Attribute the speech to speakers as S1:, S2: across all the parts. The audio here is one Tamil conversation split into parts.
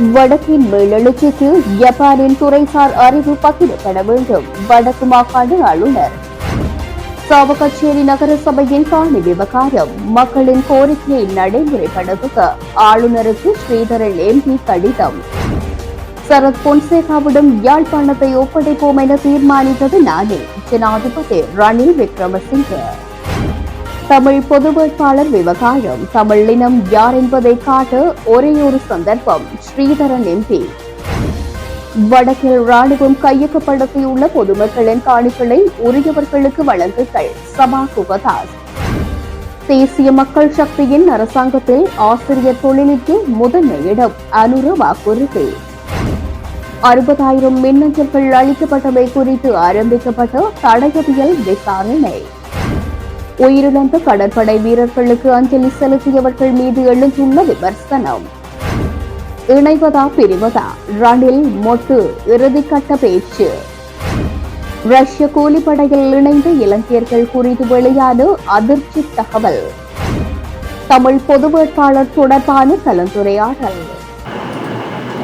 S1: வடக்கின் மேலெழுச்சிக்கு ஜப்பானின் துறைசார் அறிவு பகிரப்பட வேண்டும். வடக்கு மாகாண ஆளுநர். சாவகச்சேரி நகரசபையின் காணி விவகாரம். மக்களின் கோரிக்கையை நடைமுறைப்படுத்த ஆளுநருக்கு ஸ்ரீதரன் எம்பி கடிதம். சரத் பொன்சேகாவிடம் யாழ்ப்பாணத்தை ஒப்படைப்போம் என தீர்மானித்தது நானே ஜனாதிபதி ரணில் விக்ரமசிங்கே. தமிழ் பொது வேட்பாளர் விவகாரம். தமிழ் இனம் யார் என்பதை காட்ட ஒரே ஒரு சந்தர்ப்பம் ஸ்ரீதரன் எம்பி. வடக்கில் ராணுவம் கையகப்படுத்தியுள்ள பொதுமக்களின் காணிகளை உரியவர்களுக்கு வழங்குங்கள். சபா குகதாஸ். தேசிய மக்கள் சக்தியின் அரசாங்கத்தில் ஆசிரியர் தொழிலுக்கு முதன்மை இடம் அனுர வாக்குறுதி. அறுபதாயிரம் மின்னஞ்சல்கள் அளிக்கப்பட்டவை குறித்து ஆரம்பிக்கப்பட்ட தடயவியல் விசாரணை. உயிரிழந்த கடற்படை வீரர்களுக்கு அஞ்சலி செலுத்தியவர்கள் மீது எழுந்துள்ள விமர்சனம். இணைவதா பிரிவதா? ரணில் மொட்டு இறுதிக்கட்ட பேச்சு. ரஷ்ய கூலிப்படையில் இணைந்த இலங்கையர்கள் குறித்து வெளியான அதிர்ச்சி தகவல். தமிழ் பொது வேட்பாளர் தொடர்பான கலந்துரையாடல்.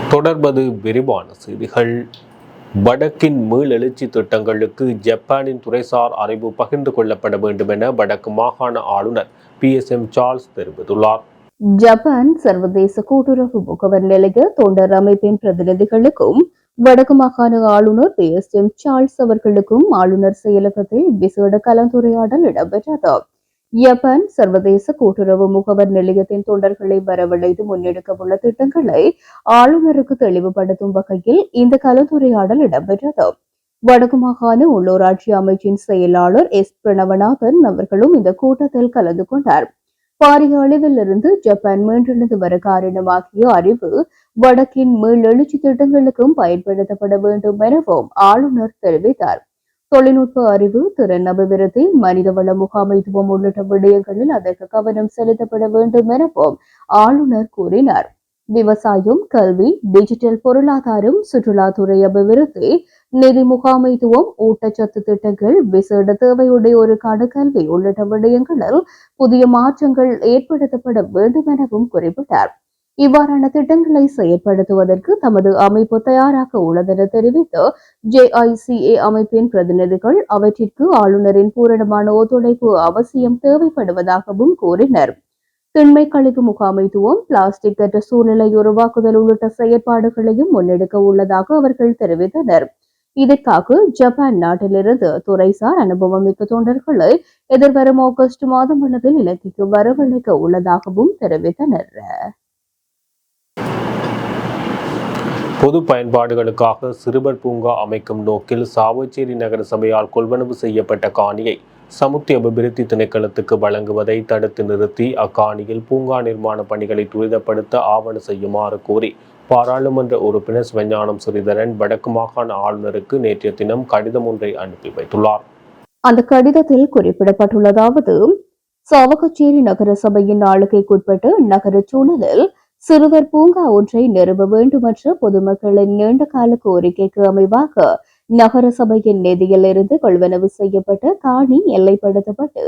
S2: தொடர்பது விரிவான செய்திகள். வடக்கின் மீளெழுச்சி திட்டங்களுக்கு ஜப்பானின் துறைசார் அறிவு பகிர்ந்து கொள்ளப்பட வேண்டும் என வடக்கு மாகாண ஆளுநர் பி எஸ் எம் சார்ல்ஸ் தெரிவித்துள்ளார்.
S1: ஜப்பான் சர்வதேச கூட்டுறவு முகவர் நிலைய தொண்டர் அமைப்பின் பிரதிநிதிகளுக்கும் வடக்கு மாகாண ஆளுநர் பி எஸ் எம் சார்ல்ஸ் அவர்களுக்கும் ஆளுநர் செயலகத்தில் விசேட கலந்துரையாடல் இடம்பெற்றது. ஜப்பான் சர்வதேச கூட்டுறவு முகவர் நிலையத்தின் தொண்டர்களை வரவழைத்து முன்னெடுக்கவுள்ள திட்டங்களை ஆளுநருக்கு தெளிவுபடுத்தும் வகையில் இந்த கலந்துரையாடல் இடம்பெற்றது. வடக்கு மாகாண உள்ளூராட்சி அமைச்சின் செயலாளர் எஸ். பிரணவநாதன் அவர்களும் இந்த கூட்டத்தில் கலந்து கொண்டார். பாரிய அளவில் இருந்து ஜப்பான் மீண்டெழுந்து வர காரணமாகிய அறிவு வடக்கின் மீளெழுச்சி திட்டங்களுக்கும் பயன்படுத்தப்பட வேண்டும் எனவும் ஆளுநர் தெரிவித்தார். தொழில்நுட்ப அறிவு திறன் அபிவிருத்தி மனிதவள முகாமைத்துவம் உள்ளிட்ட விடயங்களில் அதற்கு கவனம் செலுத்தப்பட வேண்டும் எனவும் ஆளுநர் கூறினார். விவசாயம் கல்வி டிஜிட்டல் பொருளாதாரம் சுற்றுலாத்துறை அபிவிருத்தி நிதி முகாமைத்துவம் ஊட்டச்சத்து திட்டங்கள் விசேட தேவையுடையோருக்கான கல்வி உள்ளிட்ட விடயங்களில் புதிய மாற்றங்கள் ஏற்படுத்தப்பட வேண்டும் எனவும் குறிப்பிட்டார். இவ்வாறான திட்டங்களை செயற்படுத்துவதற்கு தமது அமைப்பு தயாராக உள்ளதென தெரிவித்து ஜேஐசிஏ அமைப்பின் பிரதிநிதிகள் அவற்றிற்கு ஆளுநரின் பூரணமான ஒத்துழைப்பு அவசியம் தேவைப்படுவதாகவும் கூறினர். திண்மை கழிவு முகாமைத்துவம் பிளாஸ்டிக் அற்ற சூழ்நிலை உருவாக்குதல் உள்ளிட்ட செயற்பாடுகளையும் முன்னெடுக்க உள்ளதாக அவர்கள் தெரிவித்தனர். இதற்காக ஜப்பான் நாட்டிலிருந்து துறைசார் அனுபவமிக்க தொண்டர்களை எதிர்வரும் ஆகஸ்ட் மாதம் அளவில் இலங்கைக்கு வரவழைக்க உள்ளதாகவும் தெரிவித்தனர்.
S2: பொது பயன்பாடுகளுக்காக சிறுவர் பூங்கா அமைக்கும் நோக்கில் சாவச்சேரி நகர சபையால் கொள்வனவு செய்யப்பட்ட காணியை சமுத்தி அபிவிருத்தி திணைக்களத்துக்கு வழங்குவதை தடுத்து நிறுத்தி அக்காணியில் பூங்கா நிர்மாண பணிகளை துரிதப்படுத்த ஆவண செய்யுமாறு கோரி பாராளுமன்ற உறுப்பினர் சிவஞானம் ஸ்ரீதரன் வடக்கு மாகாண ஆளுநருக்கு நேற்றைய தினம் கடிதம் ஒன்றை அனுப்பி வைத்துள்ளார்.
S1: அந்த கடிதத்தில் குறிப்பிடப்பட்டுள்ளதாவது சாவகச்சேரி நகர சபையின் ஆளுகைக்குட்பட்டு நகர சூழலில் சிறுவர் பூங்கா ஒன்றை நிறுவ வேண்டுமென்ற பொதுமக்களின் நீண்டகால கோரிக்கைக்கு அமைவாக நகர சபையின் நிதியிலிருந்து கொள்வனவு செய்யப்பட்ட காணி எல்லைப்படுத்தப்பட்டு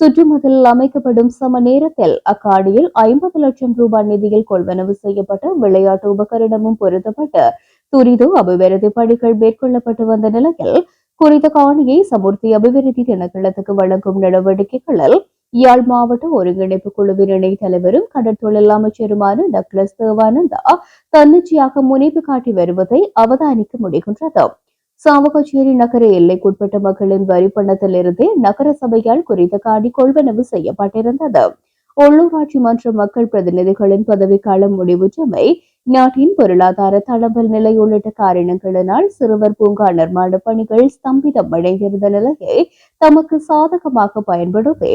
S1: சுற்றுமதில் அமைக்கப்படும் சம நேரத்தில் அக்காணியில் ஐம்பது லட்சம் ரூபாய் நிதியில் கொள்வனவு செய்யப்பட்ட விளையாட்டு உபகரணமும் பொருத்தப்பட்டு துரித அபிவிருத்தி பணிகள் மேற்கொள்ளப்பட்டு வந்த நிலையில் குறித்த காணியை சமுர்த்தி அபிவிருத்தி திணைக்களத்துக்கு வழங்கும் நடவடிக்கைகளில் யாழ் மாவட்ட ஒருங்கிணைப்பு குழுவின் இணைத் தலைவரும் கடற்தொழில் அமைச்சருமான டக்ளஸ் தேவானந்தா தன்னிச்சையாக முனைப்பு காட்டி வருவதை அவதானிக்க முடிகின்றது. சாவகச்சேரி நகர எல்லைக்குட்பட்ட மக்களின் வரி பணத்திலிருந்தே நகர சபையால் குறித்த காணி கொள்வனவு செய்யப்பட்டிருந்தது. உள்ளூராட்சி மன்ற மக்கள் பிரதிநிதிகளின் பதவிக்காலம் முடிவுற்றமை நாட்டின் பொருளாதார தளபல் நிலை உள்ளிட்ட காரணங்களினால் சிறுவர் பூங்கா நிர்மாண பணிகள் ஸ்தம்பிதம் அடைந்திருந்த நிலையை தமக்கு சாதகமாக பயன்படுத்தி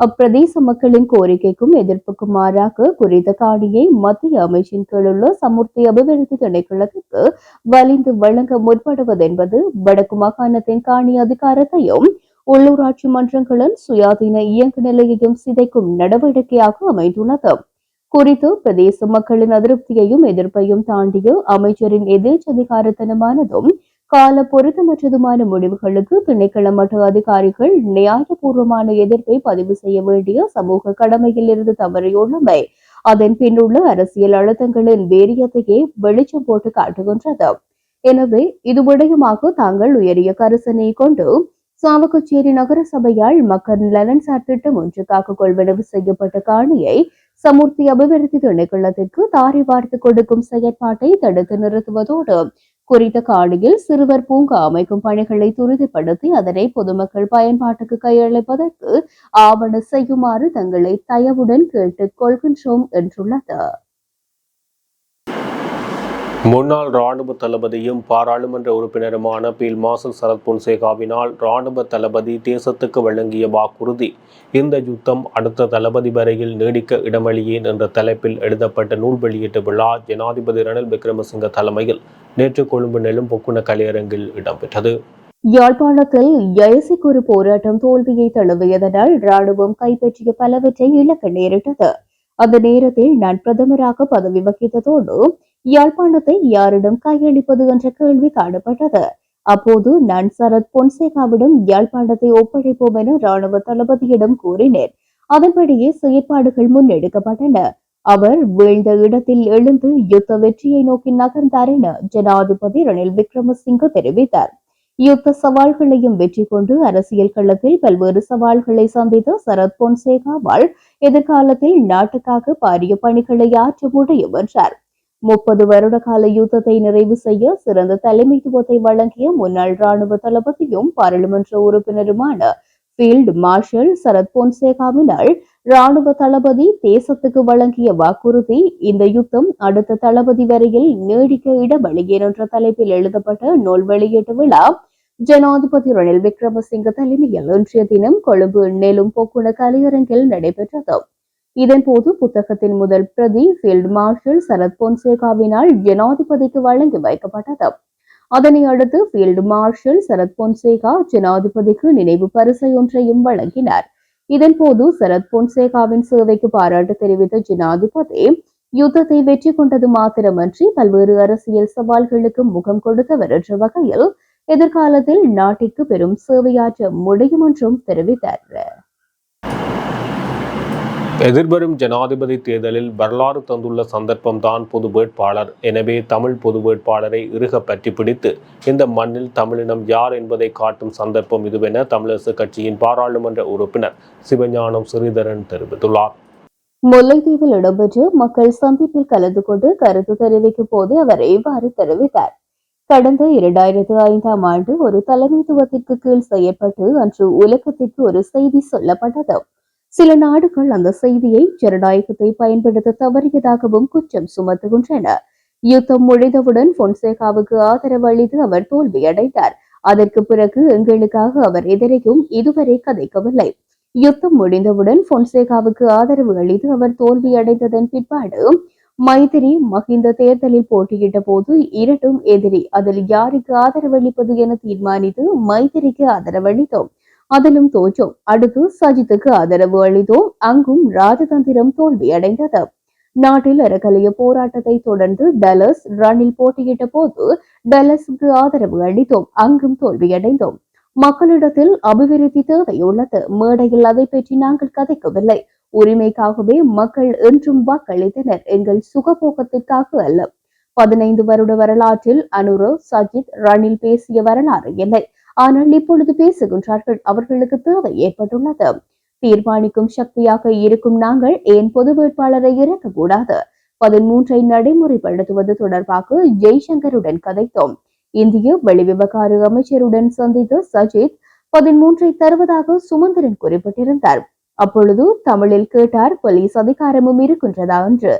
S1: அப்பிரதேச மக்களின் கோரிக்கைக்கும் எதிர்ப்புக்கும் மாறாக குறித்த காணியை மத்திய அமைச்சின் கீழுள்ள சமூர்த்தி அபிவிருத்தி திணைக்களத்துக்கு வலிந்து வழங்க முற்படுவதென்பது வடக்கு மாகாணத்தின் காணி அதிகாரத்தையும் உள்ளூராட்சி மன்றங்களின் சுயாதீன இயங்கு நிலையையும் சிதைக்கும் நடவடிக்கையாக அமைந்துள்ளது. குறித்து பிரதேச மக்களின் அதிருப்தியையும் எதிர்ப்பையும் தாண்டிய அமைச்சரின் எதிர்ச்சதிகாரத்தனமானதும் கால பொருத்தமற்றதுமான முடிவுகளுக்கு திணைக்கள மட்ட அதிகாரிகள் நியாயபூர்வமான எதிர்ப்பை பதிவு செய்ய வேண்டிய சமூக கடமையில் இருந்து தவறியுள்ளமை அதன் பின்னுள்ள அரசியல் அழுத்தங்களின் வேரியத்தையே வெளிச்சம் போட்டு காட்டுகின்றது. எனவே இது விடயமாக தாங்கள் உயரிய கரிசனை கொண்டு சாவகச்சேரி நகர சபையால் மக்கள் நலன்சார் திட்டம் ஒன்றுக்காக கொள்வனவு செய்யப்பட்ட காணியை சமூர்த்தி அபிவிருத்தி திணைக்களத்திற்கு தாரி வார்த்து கொடுக்கும் செயற்பாட்டை தடுத்து நிறுத்துவதோடு குறித்த காணியில் சிறுவர் பூங்கா அமைக்கும் பணிகளை துரிதப்படுத்தி அதனை பொதுமக்கள் பயன்பாட்டுக்கு கையளிப்பதற்கு ஆவண செய்யுமாறு தங்களை தயவுடன் கேட்டுக் கொள்கின்றோம் என்றுள்ளது.
S2: முன்னாள் ராணுவ தளபதியும் பாராளுமன்ற உறுப்பினருமான பீல் மாசல் சரத் பொன்சேகாவினால் ராணுவ தளபதி தேசத்துக்கு வழங்கிய வாக்குறுதி. இந்த யுத்தம் அடுத்த தளபதி வரையில் நீடிக்க இடமளியேன் என்ற தலைப்பில் எழுதப்பட்ட நூல் வெளியீட்டு விழா ஜனாதிபதி ரணில் விக்ரமசிங்க தலைமையில் நேற்று கொழும்பு நெலும் பொக்குண கலையரங்கில் இடம்பெற்றது.
S1: யாழ்ப்பாணத்தில் ஜெயசிக்குரு போராட்டம் தோல்வியை தழுவியதனால் ராணுவம் கைப்பற்றிய பலவற்றை இழக்க நேரிட்டது. அந்த நேரத்தில் நான் பிரதமராக பதவி வகித்ததோடு யாழ்ப்பாணத்தை யாரிடம் கையளிப்பது என்ற கேள்வி காணப்பட்டது. அப்போது நான் சரத் பொன்சேகாவிடம் யாழ்ப்பாணத்தை ஒப்படைப்போம் என ராணுவ தளபதியிடம் கூறினேன். அதன்படியே செயற்பாடுகள் முன்னெடுக்கப்பட்டன. அவர் வீழ்ந்த இடத்தில் எழுந்து யுத்த வெற்றியை நோக்கி நகர்ந்தார் என ஜனாதிபதி ரணில் விக்ரமசிங்க தெரிவித்தார். யுத்த சவால்களையும் வெற்றி கொண்டு அரசியல் களத்தில் பல்வேறு சவால்களை சந்தித்த சரத் பொன்சேகாவால் எதிர்காலத்தில் நாட்டுக்காக பாரிய பணிகளை ஆற்ற முடியும் என்றார். முப்பது வருடகால யுத்தத்தை நிறைவு செய்ய சிறந்த தலைமைத்துவத்தை வழங்கிய முன்னாள் ராணுவ தளபதியும் பாராளுமன்ற உறுப்பினருமான ஃபீல்டு மார்ஷல் சரத் பொன்சேகாவினால் ராணுவ தளபதி தேசத்துக்கு வழங்கிய வாக்குறுதி இந்த யுத்தம் அடுத்த தளபதி வரையில் நீடிக்க இடமளியேன் என்ற தலைப்பில் எழுதப்பட்ட நூல் வெளியீட்டு விழா ஜனாதிபதி ரணில் விக்ரமசிங்க தலைமையில் இன்றைய தினம் கொழும்பு நெலும் போக்குண கலையரங்கில் நடைபெற்றது. இதன்போது புத்தகத்தின் முதல் பிரதி ஃபீல்ட் மார்ஷல் சரத் பொன்சேகாவினால் ஜனாதிபதிக்கு வழங்கி வைக்கப்பட்டது. அதனை அடுத்து ஃபீல்டு மார்ஷல் சரத் பொன்சேகா ஜனாதிபதிக்கு நினைவு பரிசை ஒன்றையும் வழங்கினார். இதன்போது சரத் பொன்சேகாவின் சேவைக்கு பாராட்டு தெரிவித்த ஜனாதிபதி யுத்தத்தை வெற்றி கொண்டது மாத்திரமன்றி பல்வேறு அரசியல் சவால்களுக்கு முகம் கொடுத்தவர் என்ற வகையில் எதிர்காலத்தில் நாட்டிற்கு பெரும் சேவையாற்ற முடியும் என்றும் தெரிவித்தார்.
S2: எதிர்வரும் ஜனாதிபதி தேர்தலில் வரலாறு தந்துள்ள சந்தர்ப்பம்தான் பொது வேட்பாளர். எனவே தமிழ் பொது வேட்பாளரை இறுக பற்றி பிடித்து இந்த மண்ணில் தமிழினம் யார் என்பதை காட்டும் சந்தர்ப்பம் இதுவென தமிழரசு கட்சியின் பாராளுமன்ற உறுப்பினர் சிவஞானம் ஸ்ரீதரன் தெரிவித்துள்ளார்.
S1: முல்லைத்தீவில் இடம்பெற்ற மக்கள் சந்திப்பில் கலந்து கொண்டு கருத்து தெரிவிக்கும் போது அவர் இவ்வாறு தெரிவித்தார். கடந்த இரண்டாயிரத்து ஐந்தாம் ஆண்டு ஒரு தலைமைத்துவத்திற்கு கீழ் செய்யப்பட்டு அன்று உலகத்திற்கு ஒரு செய்தி சொல்லப்பட்டது. சில நாடுகள் அந்த செய்தியை ஜனநாயகத்தை பயன்படுத்த தவறியதாகவும் குற்றம் சுமத்துகின்றன. யுத்தம் முடிந்தவுடன் பொன்சேகாவுக்கு ஆதரவு அளித்து அவர் தோல்வியடைந்தார். அதற்கு பிறகு எங்களுக்காக அவர் எதிரையும் இதுவரை கதைக்கவில்லை. யுத்தம் முடிந்தவுடன் பொன்சேகாவுக்கு ஆதரவு அளித்து அவர் தோல்வியடைந்ததன் பிற்பாடு மைத்திரி மஹிந்த தேர்தலில் போட்டியிட்ட போது இரண்டும் எதிரி அதில் யாருக்கு ஆதரவளிப்பது என தீர்மானித்து மைத்திரிக்கு ஆதரவளித்தோம் அதிலும் தோற்றோம். அடுத்து சஜித்துக்கு ஆதரவு அளித்தோம். அங்கும் ராஜதந்திரம் தோல்வியடைந்தது. நாட்டில் அறக்கலைய போராட்டத்தை தொடர்ந்து டலஸ் ரன்னில் போட்டியிட்ட போது டலஸுக்கு ஆதரவு அளித்தோம். அங்கும் தோல்வியடைந்தோம். மக்களிடத்தில் அபிவிருத்தி தேவையுள்ளது. மேடையில் அதை பற்றி நாங்கள் கதைக்கவில்லை. உரிமைக்காகவே மக்கள் என்றும் வாக்களித்தனர். எங்கள் சுகபோக்கத்திற்காக அல்ல. பதினைந்து வருட வரலாற்றில் அனுரு சஜித் ரணில் பேசிய வரலாறு இல்லை. ஆனால் இப்பொழுது பேசுகின்றார்கள். அவர்களுக்கு தேவை ஏற்பட்டுள்ளது. தீர்மானிக்கும் சக்தியாக இருக்கும் நாங்கள் ஏன் பொது வேட்பாளரை இறக்கக்கூடாது? பதிமூன்றை நடைமுறைப்படுத்துவது தொடர்பாக ஜெய்சங்கருடன் கதைத்தோம். இந்திய வெளிவிவகார அமைச்சருடன் சந்தித்த சஜித் பதிமூன்றை தருவதாக சுமந்திரன் குறிப்பிட்டிருந்தார். அப்பொழுது தமிழில் கேட்டார் போலீஸ் அதிகாரமும் இருக்கின்றதா? என்று.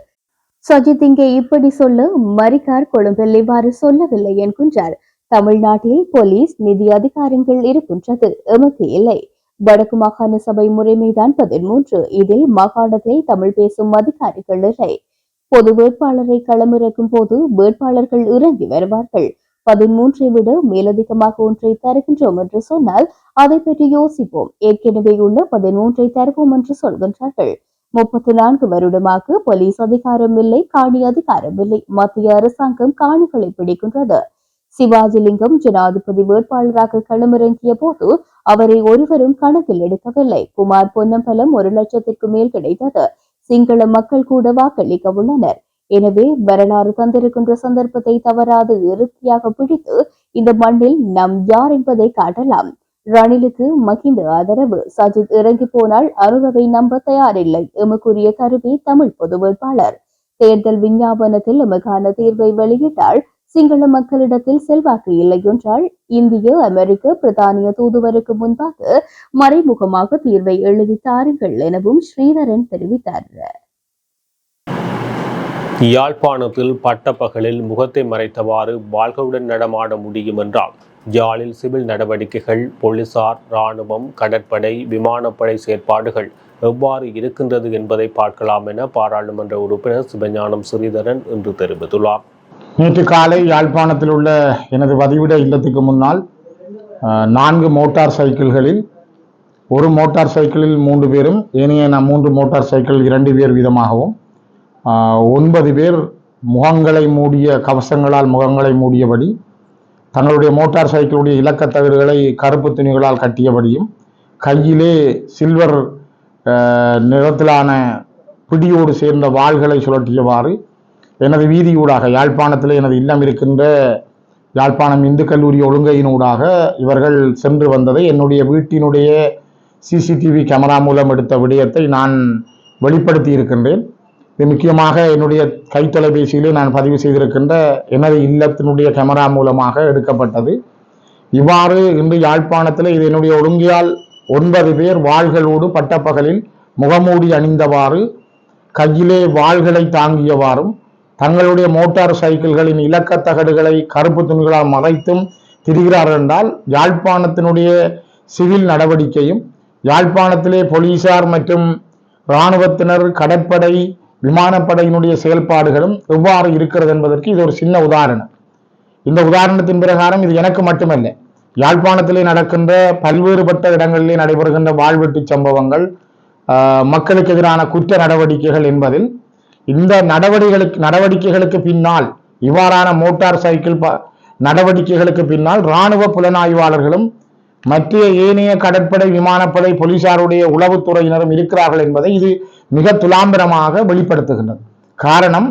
S1: சஜித் இங்கே இப்படி சொல்ல மரிக்கார் கொழும்பில் இவ்வாறு சொல்லவில்லை என்கின்றார். தமிழ்நாட்டில் போலீஸ் நிதி அதிகாரங்கள் இருக்கின்றது. எமக்கு இல்லை. வடக்கு மாகாண சபை முறைமைதான் பதிமூன்று இதில் மாகாணத்தில் தமிழ் பேசும் அதிகாரிகள் இல்லை. பொது வேட்பாளரை களமிறக்கும் போது வேட்பாளர்கள் இறங்கி வருவார்கள். பதிமூன்றை விட மேலதிகமாக ஒன்றை தருகின்றோம் என்று சொன்னால் அதை பற்றி யோசிப்போம். ஏற்கனவே உள்ள பதிமூன்றை தருவோம் என்று சொல்கின்றார்கள். முப்பத்தி நான்கு வருடமாக போலீஸ் அதிகாரம் இல்லை காணி அதிகாரம் இல்லை. மத்திய அரசாங்கம் காணிகளை பிடிக்கின்றது. சிவாஜிலிங்கம் ஜனாதிபதி வேட்பாளராக களமிறங்கிய போது அவரை ஒருவரும் கணக்கில் எடுக்கவில்லை. குமார் பொன்னம்பலம் ஒரு லட்சத்திற்கு மேல் கிடைத்தது. சிங்கள மக்கள் கூட வாக்களிக்க உள்ளனர். எனவே வரலாறு தந்திருக்கின்ற சந்தர்ப்பத்தை தவறாது இறுதியாக பிடித்து இந்த மண்ணில் நாம் யார் என்பதை காட்டலாம். ரணிலுக்கு மகிந்த ஆதரவு. சஜித் இறங்கி போனால் அருகவை நம்ப தயாரில்லை. எமக்குரிய கருவி தமிழ் பொது வேட்பாளர். தேர்தல் விஞ்ஞாபனத்தில் எமக்கான தீர்வை வெளியிட்டால் சிங்கள மக்களிடத்தில் செல்வாக்கு இல்லை என்றால் இந்திய அமெரிக்க பிரித்தானிய தூதுவருக்கு முன்பாக மறைமுகமாக தீர்வை எழுதி தாருங்கள் எனவும் ஸ்ரீதரன் தெரிவித்தார்.
S2: யாழ்ப்பாணத்தில் பட்டப்பகலில் முகத்தை மறைத்தவாறு வாழ்களுடன் நடமாட முடியும் என்றால் யாழில் சிவில் நடவடிக்கைகள் போலீசார் இராணுவம் கடற்படை விமானப்படை செயற்பாடுகள் எவ்வாறு இருக்கின்றது என்பதை பார்க்கலாம் என பாராளுமன்ற உறுப்பினர் சிவஞானம் ஸ்ரீதரன் இன்று தெரிவித்துள்ளார்.
S3: நேற்று காலை யாழ்ப்பாணத்தில் உள்ள எனது வதிவிட இல்லத்துக்கு முன்னால் நான்கு மோட்டார் சைக்கிள்களில் ஒரு மோட்டார் சைக்கிளில் மூன்று பேரும் ஏனைய நான் மூன்று மோட்டார் சைக்கிள் இரண்டு பேர் வீதமாகவும் ஒன்பது பேர் முகங்களை மூடிய கவசங்களால் முகங்களை மூடியபடி தங்களுடைய மோட்டார் சைக்கிளுடைய இலக்கத் தகடுகளை கருப்பு துணிகளால் கட்டியபடியும் கையிலே சில்வர் நிறத்திலான பிடியோடு சேர்ந்த வாள்களை சுழற்றியவாறு எனது வீதியூடாக யாழ்ப்பாணத்தில் எனது இல்லம் இருக்கின்ற யாழ்ப்பாணம் இந்து கல்லூரி ஒழுங்கையினூடாக இவர்கள் சென்று வந்ததை என்னுடைய வீட்டினுடைய சிசிடிவி கேமரா மூலம் எடுத்த விடயத்தை நான் வெளிப்படுத்தி இருக்கின்றேன் இது முக்கியமாக என்னுடைய கைத்தொலைபேசியிலே நான் பதிவு செய்திருக்கின்ற எனது இல்லத்தினுடைய கேமரா மூலமாக எடுக்கப்பட்டது. இவ்வாறு இன்று யாழ்ப்பாணத்தில் இது என்னுடைய ஒழுங்கியால் ஒன்பது பேர் வாள்களோடு பட்டப்பகலில் முகமூடி அணிந்தவாறு கையிலே வாள்களை தாங்கியவாறும் தங்களுடைய மோட்டார் சைக்கிள்களின் இலக்க தகடுகளை கருப்பு துணிகளால் மறைத்தும் திரிகிறார்கள் என்றால் யாழ்ப்பாணத்தினுடைய சிவில் நடவடிக்கையும் யாழ்ப்பாணத்திலே போலீசார் மற்றும் இராணுவத்தினர் கடற்படை விமானப்படையினுடைய செயல்பாடுகளும் எவ்வாறு இருக்கிறது என்பதற்கு இது ஒரு சின்ன உதாரணம். இந்த உதாரணத்தின் பிரகாரம் இது எனக்கு மட்டுமல்ல யாழ்ப்பாணத்திலே நடக்கின்ற பல்வேறுபட்ட இடங்களிலே நடைபெறுகின்ற வாழ்வெட்டு சம்பவங்கள் மக்களுக்கு எதிரான குற்ற நடவடிக்கைகள் என்பதில் இந்த நடவடிக்கைகளுக்கு நடவடிக்கைகளுக்கு பின்னால் இவ்வாறான மோட்டார் சைக்கிள் ப- நடவடிக்கைகளுக்கு பின்னால் இராணுவ புலனாய்வாளர்களும் மத்திய ஏனைய கடற்படை விமானப்படை போலீசாருடைய உளவுத்துறையினரும் இருக்கிறார்கள் என்பதை இது மிக துலாம்பரமாக வெளிப்படுத்துகின்றது. காரணம்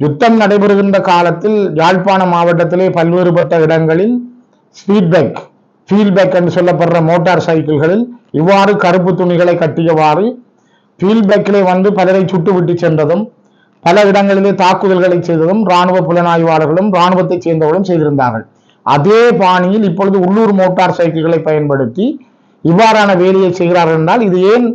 S3: யுத்தம் நடைபெறுகின்ற காலத்தில் யாழ்ப்பாண மாவட்டத்திலே பல்வேறுபட்ட இடங்களில் ஸ்பீட்பேக் ஃபீல்பேக் என்று சொல்லப்படுற மோட்டார் சைக்கிள்களில் இவ்வாறு கருப்பு துணிகளை கட்டியவாறு ஃபீல்பேக்கிலே வந்து பலரை சுட்டுவிட்டு சென்றதும் பல இடங்களிலே தாக்குதல்களை செய்ததும் இராணுவ புலனாய்வாளர்களும் இராணுவத்தைச் சேர்ந்தவர்களும் செய்திருந்தார்கள். அதே பாணியில் இப்பொழுது உள்ளூர் மோட்டார் சைக்கிள்களை பயன்படுத்தி இவ்வாறான வேலையை செய்கிறார்கள் என்றால் இது ஏன்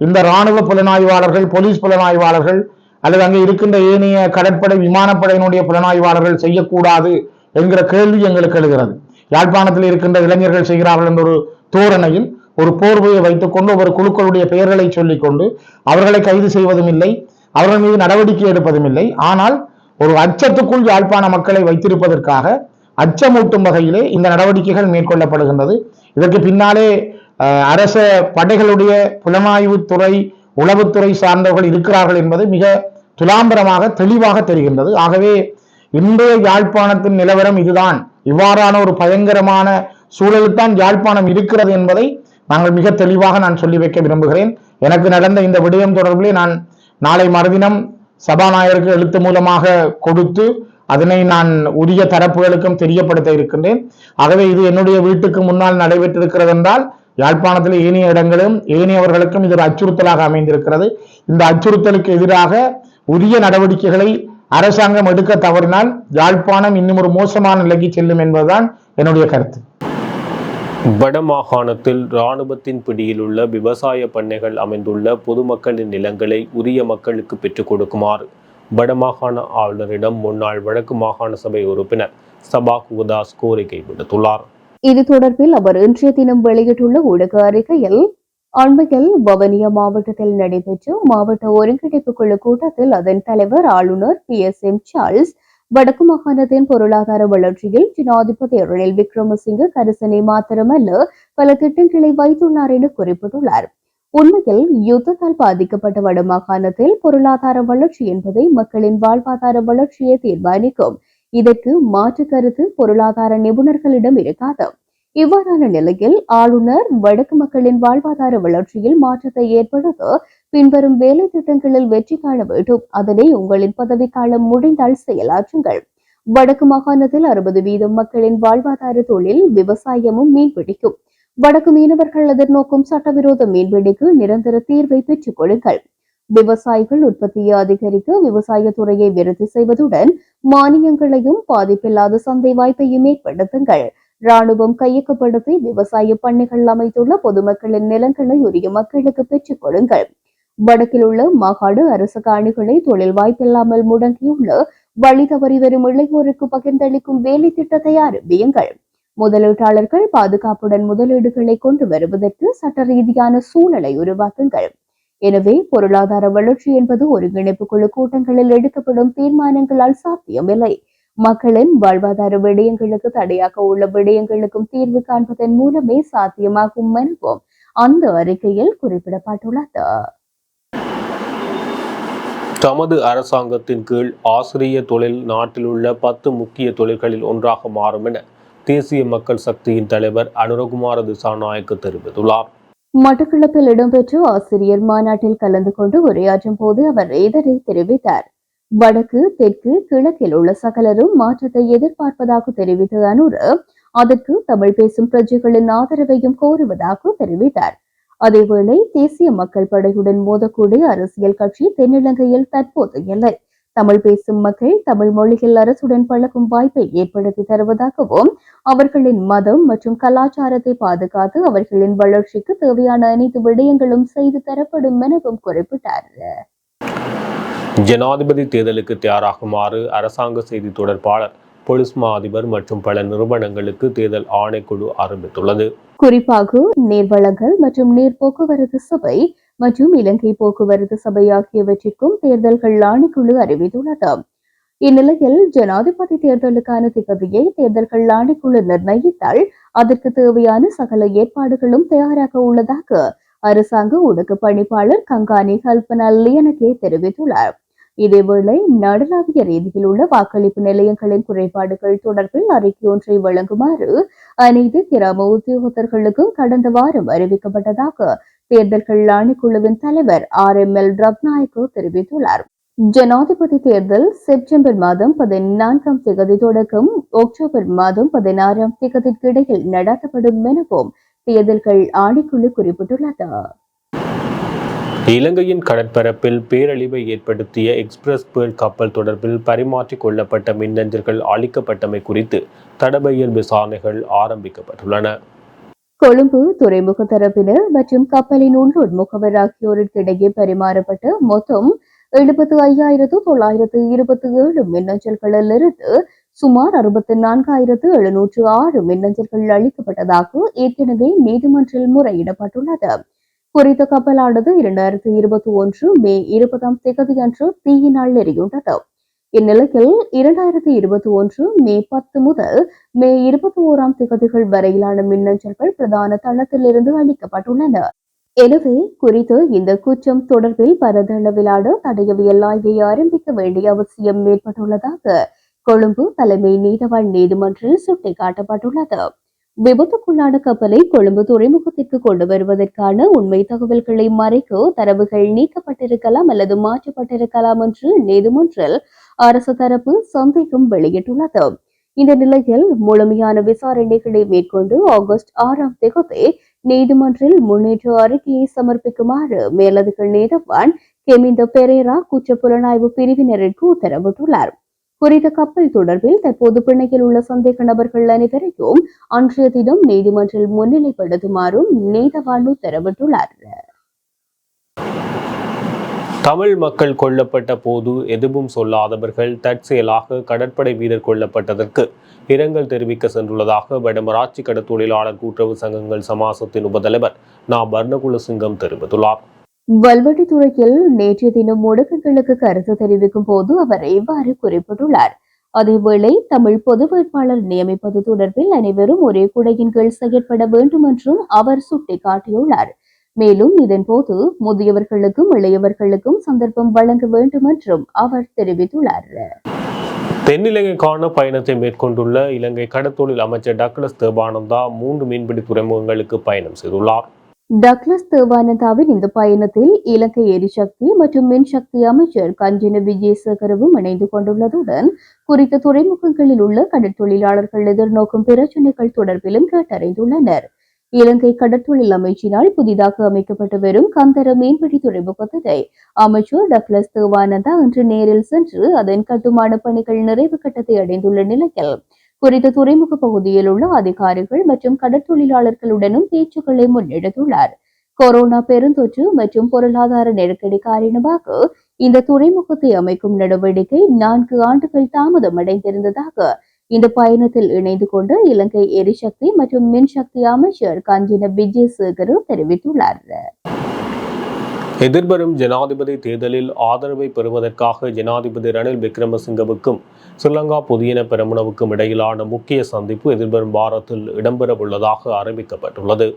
S3: இந்த இராணுவ புலனாய்வாளர்கள் போலீஸ் புலனாய்வாளர்கள் அல்லது அங்கே இருக்கின்ற ஏனைய கடற்படை விமானப்படையினுடைய புலனாய்வாளர்கள் செய்யக்கூடாது என்கிற கேள்வி எங்களுக்கு எழுகிறது. யாழ்ப்பாணத்தில் இருக்கின்ற இளைஞர்கள் செய்கிறார்கள் என்ற ஒரு தோரணையில் ஒரு போர்வையை வைத்துக்கொண்டு ஒரு குழுக்களுடைய பெயர்களை சொல்லிக்கொண்டு அவர்களை கைது செய்வதும் இல்லை. அவர்கள் மீது நடவடிக்கை எடுப்பதும் இல்லை. ஆனால் ஒரு அச்சத்துக்குள் யாழ்ப்பாண மக்களை வைத்திருப்பதற்காக அச்சமூட்டும் வகையிலே இந்த நடவடிக்கைகள் மேற்கொள்ளப்படுகின்றது. இதற்கு பின்னாலே அரச படைகளுடைய புலனாய்வுத்துறை உளவுத்துறை சார்ந்தவர்கள் இருக்கிறார்கள் என்பது மிக துலாம்பரமாக தெளிவாக தெரிகின்றது. ஆகவே இன்றைய யாழ்ப்பாணத்தின் நிலவரம் இதுதான். இவ்வாறான ஒரு பயங்கரமான சூழலில்தான் யாழ்ப்பாணம் இருக்கிறது என்பதை நாங்கள் மிக தெளிவாக நான் சொல்லி வைக்க விரும்புகிறேன். எனக்கு நடந்த இந்த விடயம் தொடர்பிலே நான் நாளை மறுதினம் சபாநாயகருக்கு எழுத்து மூலமாக கொடுத்து அதனை நான் உரிய தரப்புகளுக்கும் தெரியப்படுத்த இருக்கின்றேன். ஆகவே இது என்னுடைய வீட்டுக்கு முன்னால் நடைபெற்றிருக்கிறது என்றால் யாழ்ப்பாணத்தில் ஏனைய இடங்களும் ஏனையவர்களுக்கும் இது ஒரு அச்சுறுத்தலாக அமைந்திருக்கிறது. இந்த அச்சுறுத்தலுக்கு எதிராக உரிய நடவடிக்கைகளை அரசாங்கம் எடுக்க தவறினால் யாழ்ப்பாணம் இன்னும் ஒரு மோசமான நிலைக்கு செல்லும் என்பதுதான் என்னுடைய கருத்து.
S2: வடமாகாணத்தில் இராணுவத்தின் பிடியில் உள்ள விவசாய பண்ணைகள் அமைந்துள்ள பொதுமக்களின் நிலங்களை உரிய மக்களுக்கு பெற்றுக் கொடுக்குமாறு வடமாகாண ஆளுநரிடம் முன்னாள் வடக்கு மாகாண சபை உறுப்பினர் சபாக் உதாஸ் கோரிக்கை விடுத்துள்ளார்.
S1: இது தொடர்பில் அவர் இன்றைய தினம் வெளியிட்டுள்ள ஊடக அறிக்கையில் அண்மையில் வவனியா மாவட்டத்தில் நடைபெற்ற மாவட்ட ஒருங்கிணைப்பு குழு கூட்டத்தில் அதன் தலைவர் ஆளுநர் பி எஸ் எம் சார்ல்ஸ் வடக்கு மாகாணத்தின் பொருளாதார வளர்ச்சியில் ஜனாதிபதி ரணில் விக்ரமசிங்க கரிசனை மாத்திரமல்ல பல திட்டங்களை வைத்துள்ளார் என குறிப்பிட்டுள்ளார். உண்மையில் யுத்தத்தால் பாதிக்கப்பட்ட வடமாகாணத்தில் பொருளாதார வளர்ச்சி என்பதை மக்களின் வாழ்வாதார வளர்ச்சியை தீர்மானிக்கும். இதற்கு மாற்று கருத்து பொருளாதார நிபுணர்களிடம் இருக்காது. இவ்வாறான நிலையில் ஆளுநர் வடக்கு மக்களின் வாழ்வாதார வளர்ச்சியில் மாற்றத்தை ஏற்படுத்த பின்வரும் வேலை திட்டங்களில் வெற்றி காண வேண்டும். அதனை உங்களின் பதவிக்காலம் முடிந்தால் செயலாற்றுங்கள். வடக்கு மாகாணத்தில் அறுபது வீதம் மக்களின் வாழ்வாதார தொழில் விவசாயமும் மீன்பிடிக்கும் வடக்கு மீனவர்கள் எதிர்நோக்கும் சட்டவிரோத மீன்பிடிக்கு நிரந்தர தீர்வை பெற்றுக் கொள்ளுங்கள். விவசாயிகள் உற்பத்தியை அதிகரிக்க விவசாய துறையை விருத்தி செய்வதுடன் மானியங்களையும் பாதிப்பில்லாத சந்தை வாய்ப்பையும் ஏற்படுத்துங்கள். ராணுவம் கையகப்படுத்தி விவசாய பண்ணைகள் அமைத்துள்ள பொதுமக்களின் நிலங்களை உரிய மக்களுக்கு பெற்றுக் கொடுங்கள். வடக்கில் உள்ள மாகாடு அரசு காணிகளை தொழில் வாய்ப்பில்லாமல் முடங்கியுள்ள வழி தவறி வரும் இளையோருக்கு பகிர்ந்தளிக்கும் வேலை திட்டத்தை ஆரம்பியுங்கள் முதலீட்டாளர்கள் பாதுகாப்புடன் முதலீடுகளை கொண்டு வருவதற்கு சட்ட ரீதியான சூழலை உருவாக்குங்கள். எனவே பொருளாதார வளர்ச்சி என்பது ஒருங்கிணைப்பு குழு கூட்டங்களில் எடுக்கப்படும் தீர்மானங்களால் சாத்தியமில்லை. மக்களின் வாழ்வாதார விடயங்களுக்கு தடையாக உள்ள விடயங்களுக்கும் தீர்வு காண்பதன் மூலமே சாத்தியமாகும் எனவும் அந்த அறிக்கையில் குறிப்பிடப்பட்டுள்ளது.
S2: தமது அரசாங்கத்தின் கீழ் ஆசிரிய தொழில் நாட்டில் உள்ள பத்து முக்கிய தொழில்களில் ஒன்றாக மாறும் என தேசிய மக்கள் சக்தியின் தலைவர் அனுரகுமார திசாநாயக்கு தெரிவித்துள்ளார்.
S1: மட்டக்களப்பில் இடம்பெற்ற ஆசிரியர் மாநாட்டில் கலந்து கொண்டு உரையாற்றும் போது அவர் இதனை தெரிவித்தார். வடக்கு தெற்கு கிழக்கில் உள்ள சகலரும் மாற்றத்தை எதிர்பார்ப்பதாக தெரிவித்த அனுர அதற்கு தமிழ் பேசும் பிரஜைகளின் ஆதரவையும் கோருவதாக தெரிவித்தார். அதேவேளை தேசிய மக்கள் படையுடன் மோதக்கூடிய அரசியல் கட்சி தென்னிலங்கையில் தற்போது இல்லை தமிழ் பேசும் மக்கள் தமிழ் மொழியில் அரசுடன் பழகும் வாய்ப்பை ஏற்படுத்தி தருவதாகவும் அவர்களின் மதம் மற்றும் கலாச்சாரத்தை பாதுகாத்து அவர்களின் வளர்ச்சிக்கு தேவையான அனைத்து விடயங்களும் செய்து தரப்படும் எனவும் குறிப்பிட்டார்.
S2: ஜனாதிபதி தேர்தலுக்கு தயாராகுமாறு அரசாங்க செய்தி தொடர்பாளர் பொலிஸ் மா அதிபர் மற்றும் பல நிறுவனங்களுக்கு தேர்தல் ஆணைக்குழு ஆரம்பித்துள்ளது
S1: குறிப்பாக நீர்வளங்கள் மற்றும் நீர் போக்குவரத்து சபை மற்றும் இலங்கை போக்குவரத்து சபை ஆகியவற்றிற்கும் தேர்தல்கள் ஆணைக்குழு அறிவித்துள்ளது. இந்நிலையில் ஜனாதிபதி தேர்தலுக்கான திகதியை தேர்தல்கள் ஆணைக்குழு நிர்ணயித்தால் அதற்கு தேவையான சகல ஏற்பாடுகளும் தயாராக உள்ளதாக அரசாங்க ஊடக பணிப்பாளர் கங்கானி கல்பனா லியனகே தெரிவித்துள்ளார். இதேவேளை நாடளாவிய ரீதியில் உள்ள வாக்களிப்பு நிலையங்களின் குறைபாடுகள் தொடர்பில் அறிக்கை ஒன்றை வழங்குமாறு அனைத்து கிராம உத்தியோகத்தர்களுக்கும் கடந்த வாரம் அறிவிக்கப்பட்டதாக தேர்தல்கள் ஆணைக்குழுவின் தலைவர் ஆர் எம் எல் ரத்நாயக்கு தெரிவித்துள்ளார். ஜனாதிபதி தேர்தல் செப்டம்பர் மாதம் பதினான்காம் திகதி தொடக்கம் அக்டோபர் மாதம் பதினாறாம் திகதிக்கு இடையில் நடத்தப்படும் எனவும் தேர்தல்கள் ஆணைக்குழு குறிப்பிட்டுள்ளது.
S2: இலங்கையின் கடற்பரப்பில் பேரழிவை ஏற்படுத்திய எக்ஸ்பிரஸ் பேர்ல் கப்பல் தொடர்பில் பரிமாற்றிக் கொள்ளப்பட்ட மின்னஞ்சல்கள் அளிக்கப்பட்டமை குறித்து தடபையல் விசாரணைகள் ஆரம்பிக்கப்பட்டுள்ளன.
S1: கொழும்பு துறைமுக தரப்பினர் மற்றும் கப்பலின் உள்ளூர் முகவர் ஆகியோருக்கிடையே பரிமாறப்பட்ட மொத்தம் எழுபத்து ஐயாயிரத்து தொள்ளாயிரத்து இருபத்தி ஏழு மின்னஞ்சல்களிலிருந்து சுமார் அறுபத்தி நான்காயிரத்து எழுநூற்று ஆறு மின்னஞ்சல்கள் அளிக்கப்பட்டதாக ஏற்கனவே நீதிமன்றில் முறையிடப்பட்டுள்ளது. குறித்த கப்பலானது இரண்டாயிரத்தி இருபத்தி ஒன்று மே இருபதாம் தேதியன்று தீயினால் எரியுண்டது இந்நிலையில் இரண்டாயிரத்தி இருபத்தி ஒன்று மே பத்து முதல் மே இருபத்தி ஓராம் திகதிகள் வரையிலான மின்னஞ்சல்கள் பிரதான தளத்திலிருந்து அளிக்கப்பட்டுள்ளன. எனவே குறித்து இந்த குற்றம் தொடர்பில் பரதளவிலான தடயவியல் ஆய்வை ஆரம்பிக்க வேண்டிய அவசியம் ஏற்பட்டுள்ளதாக கொழும்பு தலைமை நீதவான் நீதிமன்றில் சுட்டிக்காட்டப்பட்டுள்ளது. விபத்துக்குள்ளான கப்பலை கொழும்பு துறைமுகத்திற்கு கொண்டு வருவதற்கான உண்மை தகவல்களை மறைக்க தரவுகள் நீக்கப்பட்டிருக்கலாம் அல்லது மாற்றப்பட்டிருக்கலாம் என்று நீதிமன்றில் அரசு தரப்பு சந்தேகம் வெளியிட்டுள்ளது. இந்த நிலையில் முழுமையான விசாரணைகளை மேற்கொண்டு ஆகஸ்ட் ஆறாம் தேதி நீதிமன்றில் முன்னேற்ற அறிக்கையை சமர்ப்பிக்குமாறு மேலதிக நீதவான் கெமிந்த பெரேரா குற்ற புலனாய்வு பிரிவினருக்கு உத்தரவிட்டுள்ளார். குறித்த கப்பல் தொடர்பில் தற்போது பிணையில் உள்ள சந்தேக நபர்கள் அனைவரையும் அன்றைய தினம் நீதிமன்றில் முன்னிலைப்படுத்துமாறும் நீதவான் உத்தரவிட்டுள்ளார்.
S2: தமிழ் மக்கள் கொல்லப்பட்ட போது எதுவும் சொல்லாதவர்கள் தற்செயலாக கடற்படை வீரர் கொல்லப்பட்டதற்கு இரங்கல் தெரிவிக்க சென்றுள்ளதாக வடமராட்சி கடற்தொழிலாளர் கூட்டுறவு சங்கங்கள் சமாசத்தின் உபதலைவர் நா. பர்ணகுலசிங்கம் தெரிவித்துள்ளார்.
S1: வல்வெட்டித்துறையில் நேற்றைய தினம் முடக்கங்களுக்கு கருத்து தெரிவிக்கும் போது அவர் இவ்வாறு குறிப்பிட்டுள்ளார். அதேவேளை தமிழ் பொது வேட்பாளர் நியமிப்பது தொடர்பில் அனைவரும் ஒரே குடையின் கீழ் செயற்பட வேண்டும் என்றும் அவர் சுட்டிக்காட்டியுள்ளார். மேலும் இதன்போது முதியவர்களுக்கும் இளையவர்களுக்கும் சந்தர்ப்பம் வழங்க வேண்டும் என்றும் அவர் தெரிவித்துள்ளார்.
S2: தென்னிலங்கைக்கான பயணத்தை மேற்கொண்டுள்ள இலங்கை கடத்தொழில் அமைச்சர் டக்ளஸ் தேவானந்தா மூன்று மீன்பிடி துறைமுகங்களுக்கு பயணம் செய்துள்ளார்.
S1: டக்ளஸ் தேவானந்தாவின் இந்த பயணத்தில் இலங்கை எரிசக்தி மற்றும் மின்சக்தி அமைச்சர் கஞ்சன விஜயசேகரவும் இணைந்து கொண்டுள்ளதுடன் குறித்த துறைமுகங்களில் உள்ள கடற்தொழிலாளர்கள் எதிர்நோக்கும் பிரச்சினைகள் தொடர்பிலும் கேட்டறிந்துள்ளனர். இலங்கை கடற்தொழில் அமைச்சினால் புதிதாக அமைக்கப்பட்டு வரும் கந்தர மீன்பிடி துறைமுகத்தை அமைச்சர் டக்ளஸ் தேவானந்தா இன்று நேரில் சென்று அதன் கட்டுமான பணிகள் நிறைவு கட்டத்தை அடைந்துள்ள நிலையில் குறித்த துறைமுக பகுதியில் உள்ள அதிகாரிகள் மற்றும் கடற்தொழிலாளர்களுடனும் பேச்சுக்களை முன்னெடுத்துள்ளார். கொரோனா பெருந்தொற்று மற்றும் பொருளாதார நெருக்கடி காரணமாக இந்த துறைமுகத்தை அமைக்கும் நடவடிக்கை நான்கு ஆண்டுகள் தாமதம் அடைந்திருந்ததாக இந்த பயணத்தில் இணைந்து கொண்டு இலங்கை எரிசக்தி மற்றும் மின்சக்தி அமைச்சர் கஞ்சின விஜயசேகர் தெரிவித்துள்ளார்.
S2: எதிர்வரும் ஜனாதிபதி தேர்தலில் ஆதரவை பெறுவதற்காக ஜனாதிபதி ரணில் விக்ரமசிங்கவுக்கும் ஸ்ரீலங்கா புதியன பெருமனவுக்கும் இடையிலான முக்கிய சந்திப்பு எதிர்வரும் வாரத்தில் இடம்பெறவுள்ளதாக அறிவிக்கப்பட்டுள்ளது.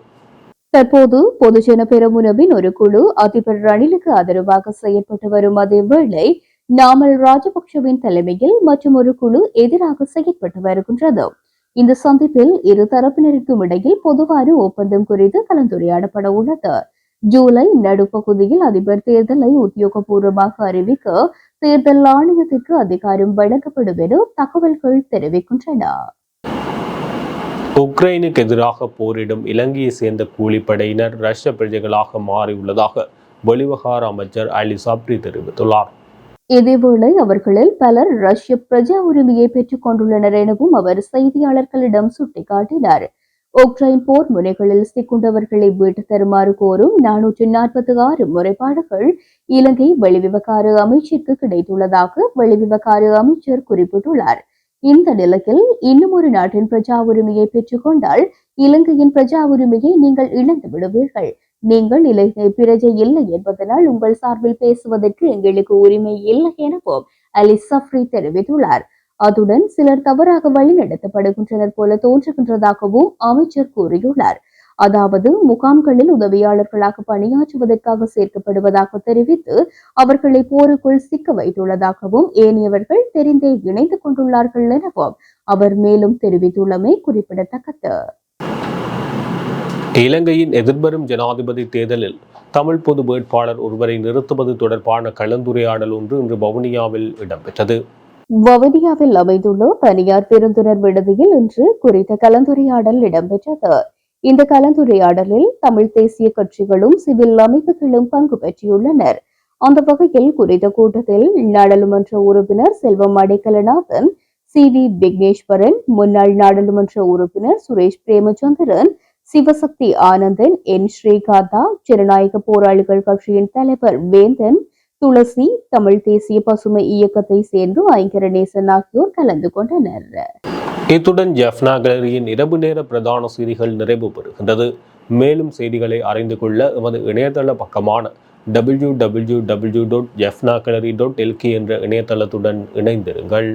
S1: தற்போது பொதுஜன பெருமுனவின் ஒரு குழு அதிபர் ரணிலுக்கு ஆதரவாக செயற்பட்டு வரும் அதேவேளை நாமல் ராஜபக்ஷவின் தலைமையில் மற்றும் ஒரு குழு எதிராக செயற்பட்டு வருகின்றது. இந்த சந்திப்பில் இரு தரப்பினருக்கும் இடையில் பொதுவான ஒப்பந்தம் குறித்து கலந்துரையாடப்பட உள்ளது. ஜூலை நடுப்பகுதியில் அதிபர் தேர்தலை உத்தியோகபூர்வமாக அறிவிக்க தேர்தல் ஆணையத்திற்கு அதிகாரம் வழங்கப்படும் என தகவல்கள் தெரிவிக்கின்றன.
S2: உக்ரைனுக்கு எதிராக போரிடும் இலங்கையை சேர்ந்த கூலிப்படையினர் ரஷ்ய பிரஜைகளாக மாறியுள்ளதாக வெளிவகார அமைச்சர் அலி சப்ரி தெரிவித்துள்ளார்.
S1: இதேவேளை அவர்களில் பலர் ரஷ்ய பிரஜா உரிமையை பெற்றுக் கொண்டுள்ளனர் எனவும் அவர் செய்தியாளர்களிடம் சுட்டிக்காட்டினார். உக்ரைன் போர் முனைகளில் சிக்குண்டவர்களை வீட்டு தருமாறு கோரும் நானூற்று நாற்பத்தி ஆறு முறைப்பாடுகள் இலங்கை வெளிவிவகார அமைச்சிற்கு கிடைத்துள்ளதாக வெளிவிவகார அமைச்சர் குறிப்பிட்டுள்ளார். இந்த நிலையில் இன்னும் ஒரு நாட்டின் பிரஜா உரிமையை பெற்றுக்கொண்டால் இலங்கையின் பிரஜா உரிமையை நீங்கள் இழந்து விடுவீர்கள். நீங்கள் இலங்கை பிரஜை இல்லை என்பதனால் உங்கள் சார்பில் பேசுவதற்கு எங்களுக்கு உரிமை இல்லை எனவும் அலி சஃப்ரி தெரிவித்துள்ளார். அத்துடன் சிலர் தவறாக வழிநடத்தப்படுகின்றனர் போல தோன்றுகின்றதாகவும் அமைச்சர் கூறியுள்ளார். அதாவது முகாம்களில் உதவியாளர்களாக பணியாற்றுவதற்காக சேர்க்கப்படுவதாக தெரிவித்து அவர்களை போருக்குள் சிக்க வைத்துள்ளதாகவும் ஏனையவர்கள் தெரிந்தே இணைந்து கொண்டுள்ளார்கள் எனவும் அவர் மேலும் தெரிவித்துள்ளமை குறிப்பிடத்தக்கது.
S2: இலங்கையின் எதிர்வரும் ஜனாதிபதி தேர்தலில் தமிழ் பொது வேட்பாளர் ஒருவரை நிறுத்துவது தொடர்பான கலந்துரையாடல் ஒன்று இன்று வவுனியாவில் இடம்பெற்றது.
S1: வவுனியாவில் அமைந்துள்ள தனியார் பெருந்துணர் விடுதியில் இன்று குறித்த கலந்துரையாடல் இடம்பெற்றது. இந்த கலந்துரையாடலில் தமிழ் தேசிய கட்சிகளும் சிவில் அமைப்புகளும் பங்கு பெற்றியுள்ளனர் அந்த வகையில் குறித்த கூட்டத்தில் நாடாளுமன்ற உறுப்பினர் செல்வம் அடைக்கலநாதன் சி. வி. விக்னேஸ்வரன் முன்னாள் நாடாளுமன்ற உறுப்பினர் சுரேஷ் பிரேமச்சந்திரன் சிவசக்தி ஆனந்தன் என். ஸ்ரீகாந்தா ஜனநாயக போராளிகள் கட்சியின் தலைவர் வேந்தன் துளசி தமிழ் தேசிய பசுமை இயக்கத்தை சேர்ந்து ஐங்கரநேசன் ஆகியோர் கலந்து கொண்டனர்.
S2: இத்துடன் ஜெஃப்னா கேலரியின் இரவு நேர பிரதான செய்திகள் நிறைவு பெறுகின்றது. மேலும் செய்திகளை அறிந்து கொள்ள எமது இணையதள பக்கமான W W W dot Jaffna gallery dot LK என்ற இணையதளத்துடன் இணைந்திருங்கள்.